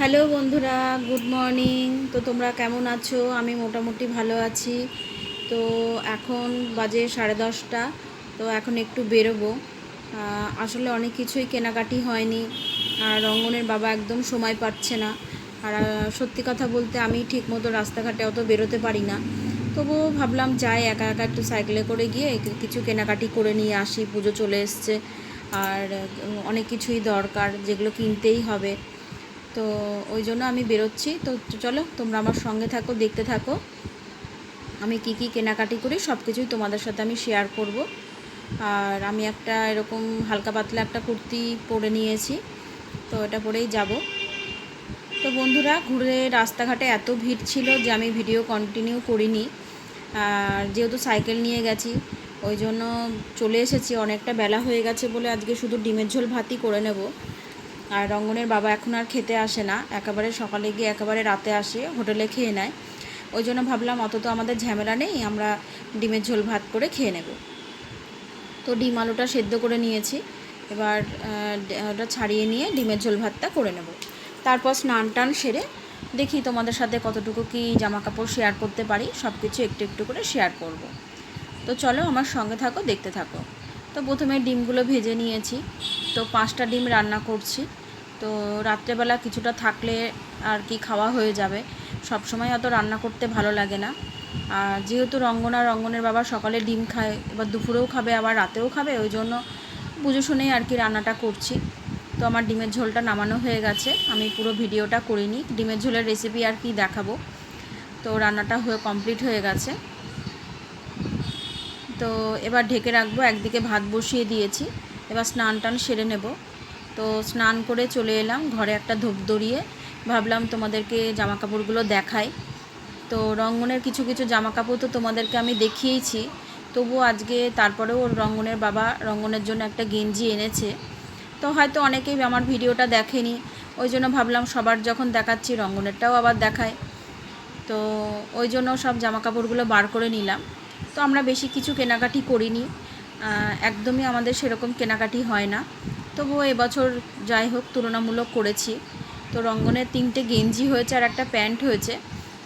Hello বন্ধুরা, good morning. তো তোমরা কেমন আছো? আমি মোটামুটি ভালো আছি। তো এখন বাজে সাড়ে দশটা, তো এখন একটু বেরোবো। আসলে অনেক কিছুই কেনাকাটি হয়নি। আর রঙ্গনের বাবা একদম সময় পাচ্ছে না। আর সত্যি কথা বলতে আমি ঠিকমতো রাস্তাঘাটে অত বেরোতে পারি না। তবুও ভাবলাম যাই, একা একা একটু সাইকেলে করে গিয়ে কিছু কেনাকাটি করে নিয়ে আসি, পুজো চলে এসছে। আর অনেক কিছুই দরকার, যেগুলো কিনতেই হবে। তো ওই জন্য আমি বেরোচ্ছি। তো চলো, তোমরা আমার সঙ্গে থাকো, দেখতে থাকো। আমি কি কি কেনাকাটি করি সব কিছুই তোমাদের সাথে আমি শেয়ার করব। আর আমি একটা এরকম হালকা পাতলা একটা কুর্তি পরে নিয়েছি, তো এটা পরেই যাব। তো বন্ধুরা, ঘুরে রাস্তাঘাটে এত ভিড় ছিল যে আমি ভিডিও কন্টিনিউ করিনি। আর যেহেতু সাইকেল নিয়ে গেছি, ওই জন্য চলে এসেছি। অনেকটা বেলা হয়ে গেছে বলে আজকে শুধু ডিমের ঝোল ভাতই করে নেব। আর রঙ্গনের বাবা এখন আর খেতে আসে না। একেবারে সকালে গিয়ে একেবারে রাতে আসে, হোটেলে খেয়ে নেয়। ওই জন্য ভাবলাম, অত তো আমাদের ঝামেলা নেই, আমরা ডিমের ঝোল ভাত করে খেয়ে নেব। তো ডিম আলুটা সেদ্ধ করে নিয়েছি। এবার ওটা ছাড়িয়ে নিয়ে ডিমের ঝোল ভাতটা করে নেব। তারপর স্নান টান সেরে দেখি তোমাদের সাথে কতটুকু কি জামা কাপড় শেয়ার করতে পারি সব কিছু একটু একটু করে শেয়ার করব। তো চলো আমার সঙ্গে থাকো, দেখতে থাকো। তো প্রথমে ডিমগুলো ভেজে নিয়েছি। তো পাঁচটা ডিম রান্না করছি। তো রাত্রেবেলা কিছুটা থাকলে আর কি খাওয়া হয়ে যাবে। সব সময় অত রান্না করতে ভালো লাগে না। আর যেহেতু রঙ্গনা রঙ্গনের বাবা সকালে ডিম খায়, এবার দুপুরেও খাবে, আবার রাতেও খাবে, ওই জন্য বুঝে শুনেই আর কি রান্নাটা করছি। তো আমার ডিমের ঝোলটা নামানো হয়ে গেছে। আমি পুরো ভিডিওটা করিনি, ডিমের ঝোলের রেসিপি আর কি দেখাবো। তো রান্নাটা হয়ে কমপ্লিট হয়ে গেছে। তো এবার ঢেকে রাখব, একদিকে ভাত বসিয়ে দিয়েছি। এবার স্নান টান সেরে নেব। তো স্নান করে চলে এলাম, ঘরে একটা ধূপ দড়িয়ে ভাবলাম তোমাদেরকে জামা কাপড়গুলো দেখাই। তো রঙ্গনের কিছু কিছু জামা কাপড় তো তোমাদেরকে আমি দেখিয়েছি। তবুও আজকে তারপরেও রঙ্গনের বাবা রঙ্গনের জন্য একটা গেঞ্জি এনেছে। তো হয়তো অনেকেই আমার ভিডিওটা দেখেনি। ওই জন্য ভাবলাম সবার যখন দেখাচ্ছি রঙ্গনেরটাও আবার দেখায় তো ওই জন্য সব জামা কাপড়গুলো বার করে নিলাম। তো আমরা বেশি কিছু কেনাকাটি করিনি। একদমই আমাদের সেরকম কেনাকাটি হয় না। তবুও এবছর যাই হোক তুলনামূলক করেছি। তো রঙ্গনের তিনটে গেঞ্জি হয়েছে আর একটা প্যান্ট হয়েছে।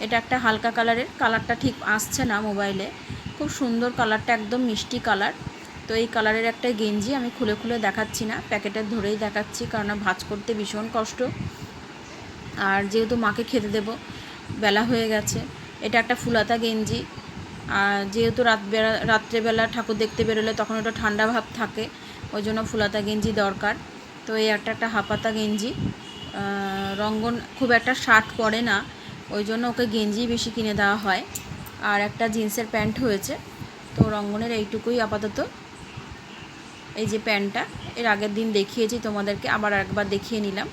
এটা একটা হালকা কালারের, কালারটা ঠিক আসছে না মোবাইলে। খুব সুন্দর কালারটা, একদম মিষ্টি কালার। তো এই কালারের একটা গেঞ্জি আমি খুলে খুলে দেখাচ্ছি না প্যাকেটের ধরেই দেখাচ্ছি কারণ ভাজ করতে ভীষণ কষ্ট। আর যেহেতু মাকে খেতে দেব, বেলা হয়ে গেছে। এটা একটা ফুলাতা গেঞ্জি যেহেতু রাত বেলা, রাত্রেবেলা ঠাকুর দেখতে বেরোলে তখন ওটা ঠান্ডা ভাব থাকে, ওই জন্য ফুলাতা গেঞ্জি দরকার। তো এই একটা একটা হাপাতা গেঞ্জি রঙ্গন খুব একটা শার্ট পরে না, ওই জন্য ওকে গেঞ্জি বেশি কিনে দেওয়া হয়। আর একটা জিন্সের প্যান্ট হয়েছে, তো রঙ্গনের এইটুকুই আপাতত। এই যে প্যান্টটা, এর আগের দিন দেখিয়েছি তোমাদেরকে, আবার একবার দেখিয়ে নিলাম।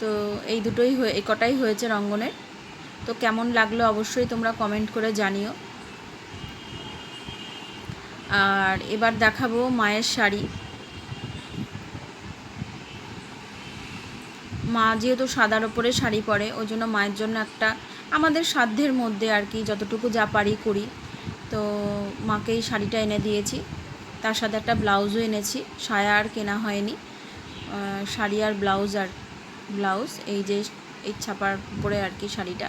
তো এই দুটোই হয়ে, এই কটাই হয়েছে রঙ্গনের। তো কেমন লাগল অবশ্যই তোমরা কমেন্ট করে জানিও। আর এবার দেখাবো মায়ের শাড়ি। মা যেহেতু সাদার ওপরে শাড়ি পরে, ওই জন্য মায়ের জন্য একটা আমাদের সাধ্যের মধ্যে আর কি যতটুকু যা পারি করি। তো মাকে এই শাড়িটা এনে দিয়েছি। তার সাথে একটা ব্লাউজও এনেছি। সায়া আর কেনা হয়নি। শাড়ি আর ব্লাউজ আর ব্লাউজ, এই যে এই ছাপার উপরে আর কি শাড়িটা।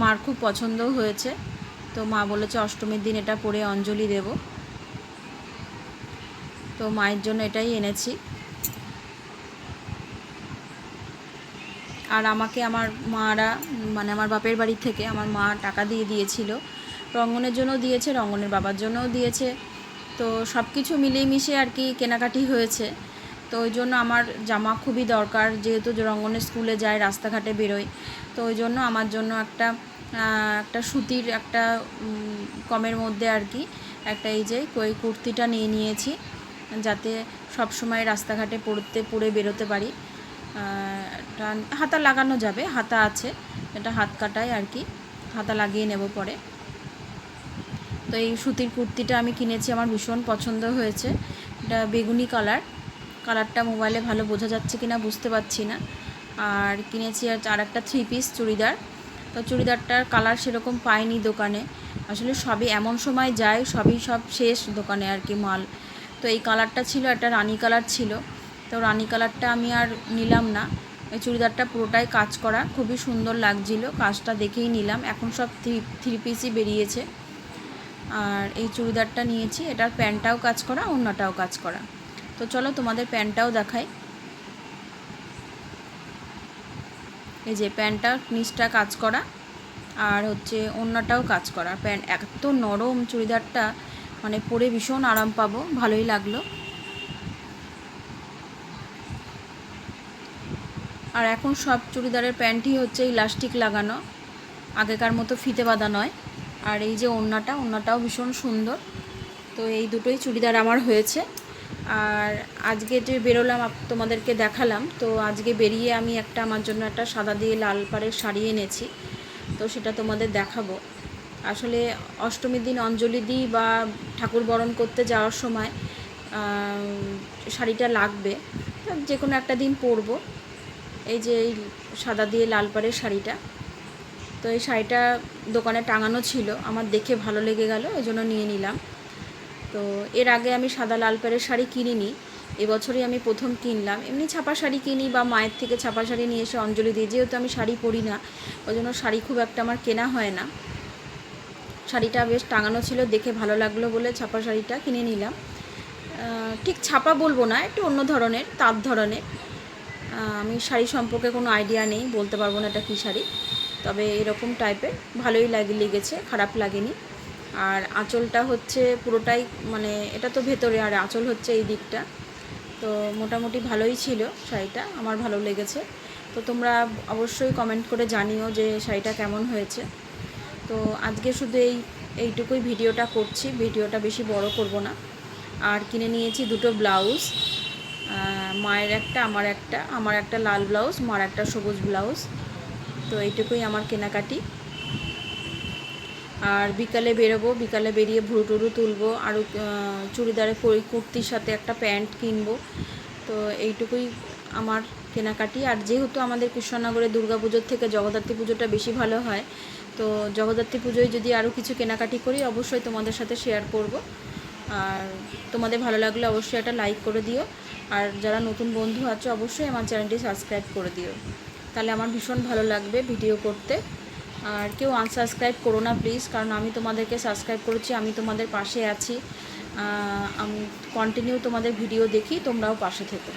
মার খুব পছন্দও হয়েছে। তো মা বলেছে, অষ্টমীর দিন এটা পরে অঞ্জলি দেব। তো মায়ের জন্য এটাই এনেছি। আর আমাকে আমার মারা মানে আমার বাপের বাড়ি থেকে আমার মা টাকা দিয়ে দিয়েছিল। রঙ্গনের জন্য দিয়েছে, রঙ্গনের বাবার জন্যও দিয়েছে। তো সব কিছু মিলিয়ে মিশে আর কি কেনাকাটি হয়েছে। তো ওই জন্য আমার জামা খুবই দরকার, যেহেতু রঙ্গনে স্কুলে যায় রাস্তাঘাটে বেরোয় তো ওই জন্য আমার জন্য একটা একটা সুতির একটা কমের মধ্যে আর কি, একটা এই যে ওই কুর্তিটা নিয়ে নিয়েছি, যাতে সব সময় রাস্তাঘাটে পড়তে পরে বেরোতে পারি। হাতা লাগানো যাবে, হাতা আছে, এটা হাত কাটায় আর কি, হাতা লাগিয়ে নেব পরে। তো এই সুতির কুর্তিটা আমি কিনেছি, আমার ভীষণ পছন্দ হয়েছে, এটা বেগুনি কালার। কালারটা মোবাইলে ভালো বোঝা যাচ্ছে কি না বুঝতে পারছি না। আর কিনেছি আর একটা থ্রি পিস চুড়িদার। তো চুড়িদারটার কালার সেরকম পাইনি দোকানে। আসলে সবই এমন সময় যায়, সবই সব শেষ দোকানে আর কি মাল। তো এই কালারটা ছিল, একটা রানি কালার ছিল। তো রানি কালারটা আমি আর নিলাম না। এই চুড়িদারটা পুরোটাই কাজ করা, খুবই সুন্দর লাগছিল, কাজটা দেখেই নিলাম। এখন সব থ্রি থ্রি পিসই বেরিয়েছে। আর এই চুড়িদারটা নিয়েছি, এটার প্যান্টটাও কাজ করা অন্যটাও কাজ করা। তো চলো তোমাদের প্যান্টটাও দেখাই। এই যে প্যান্টটা নিচটা কাজ করা, আর হচ্ছে অন্যটাও কাজ করা। প্যান্ট এত নরম চুড়িদারটা মানে পরে ভীষণ আরাম পাবো, ভালোই লাগল। আর এখন সব চুড়িদারের প্যান্টই হচ্ছে ইলাস্টিক লাগানো, আগেকার মতো ফিতে বাঁধা নয়। আর এই যে ওড়নাটা ওড়নাটাও ভীষণ সুন্দর। তো এই দুটোই চুড়িদার আমার হয়েছে। আর আজকে যে বেরোলাম তোমাদেরকে দেখালাম, তো আজকে বেরিয়ে আমি একটা আমার জন্য একটা সাদা দিয়ে লাল পাড়ের শাড়ি এনেছি, তো সেটা তোমাদের দেখাবো। আসলে অষ্টমীর দিন অঞ্জলি দিই বা ঠাকুর বরণ করতে যাওয়ার সময় শাড়িটা লাগবে যে কোনো একটা দিন পরব। এই যে এই সাদা দিয়ে লাল পাড়ের শাড়িটা, তো এই শাড়িটা দোকানে টাঙানো ছিল, আমার দেখে ভালো লেগে গেল, ওই জন্য নিয়ে নিলাম। তো এর আগে আমি সাদা লাল পাড়ের শাড়ি কিনিনি। এবছরই আমি প্রথম কিনলাম। এমনি ছাপা শাড়ি কিনি বা মায়ের থেকে ছাপা শাড়ি নিয়ে এসে অঞ্জলি দিই। যেহেতু আমি শাড়ি পরি না ওই জন্য শাড়ি খুব একটা আমার কেনা হয় না। শাড়িটা বেশ টাঙানো ছিল, দেখে ভালো লাগল বলে ছাপা শাড়িটা কিনে নিলাম। ঠিক ছাপা বলব না, একটু অন্য ধরনের তাঁত ধরনের। আমি শাড়ি সম্পর্কে কোনো আইডিয়া নেই, বলতে পারব না এটা কী শাড়ি। তবে এরকম টাইপের ভালোই লাগে, লেগেছে, খারাপ লাগেনি। আর আঁচলটা হচ্ছে পুরোটাই মানে এটা তো ভেতরে, আর আঁচল হচ্ছে এই দিকটা। তো মোটামুটি ভালোই ছিল শাড়িটা, আমার ভালো লেগেছে। তো তোমরা অবশ্যই কমেন্ট করে জানিও যে শাড়িটা কেমন হয়েছে। তো আজকে শুধু এই, এইটুকুই ভিডিওটা করছি, ভিডিওটা বেশি বড় করব না। আর কিনে নিয়েছি দুটো ব্লাউজ মায়ের একটা, আমার একটা। আমার একটা লাল ব্লাউজ, মার একটা সবুজ ব্লাউজ। তো এইটুকুই আমার কেনাকাটি। আর বিকালে বেরোবো, বিকালে বেরিয়ে ভুরু টুরু তুলবো আর চুড়িদারে কুর্তির সাথে একটা প্যান্ট কিনবো। তো এইটুকুই আমার কেনাকাটি। আর যেহেতু আমাদের কৃষ্ণনগরে পুজোর থেকে জগদ্ধাত্রী পুজোটা বেশি ভালো হয়, তো জগদ্ধাত্রী পুজোয় যদি আরও কিছু কেনাকাটি করি, অবশ্যই তোমাদের সাথে শেয়ার করব। আর তোমাদের ভালো লাগলে অবশ্যই একটা লাইক করে দিও। আর যারা নতুন বন্ধু আছো, অবশ্যই আমার চ্যানেলটি সাবস্ক্রাইব করে দিও। তাহলে আমার ভীষণ ভালো লাগবে ভিডিও করতে। আর কেউ আনসাবস্ক্রাইব করো না প্লিজ কারণ আমি তোমাদেরকে সাবস্ক্রাইব করেছি, আমি তোমাদের পাশে আছি। আমি কন্টিনিউ তোমাদের ভিডিও দেখি, তোমরাও পাশে থেকো।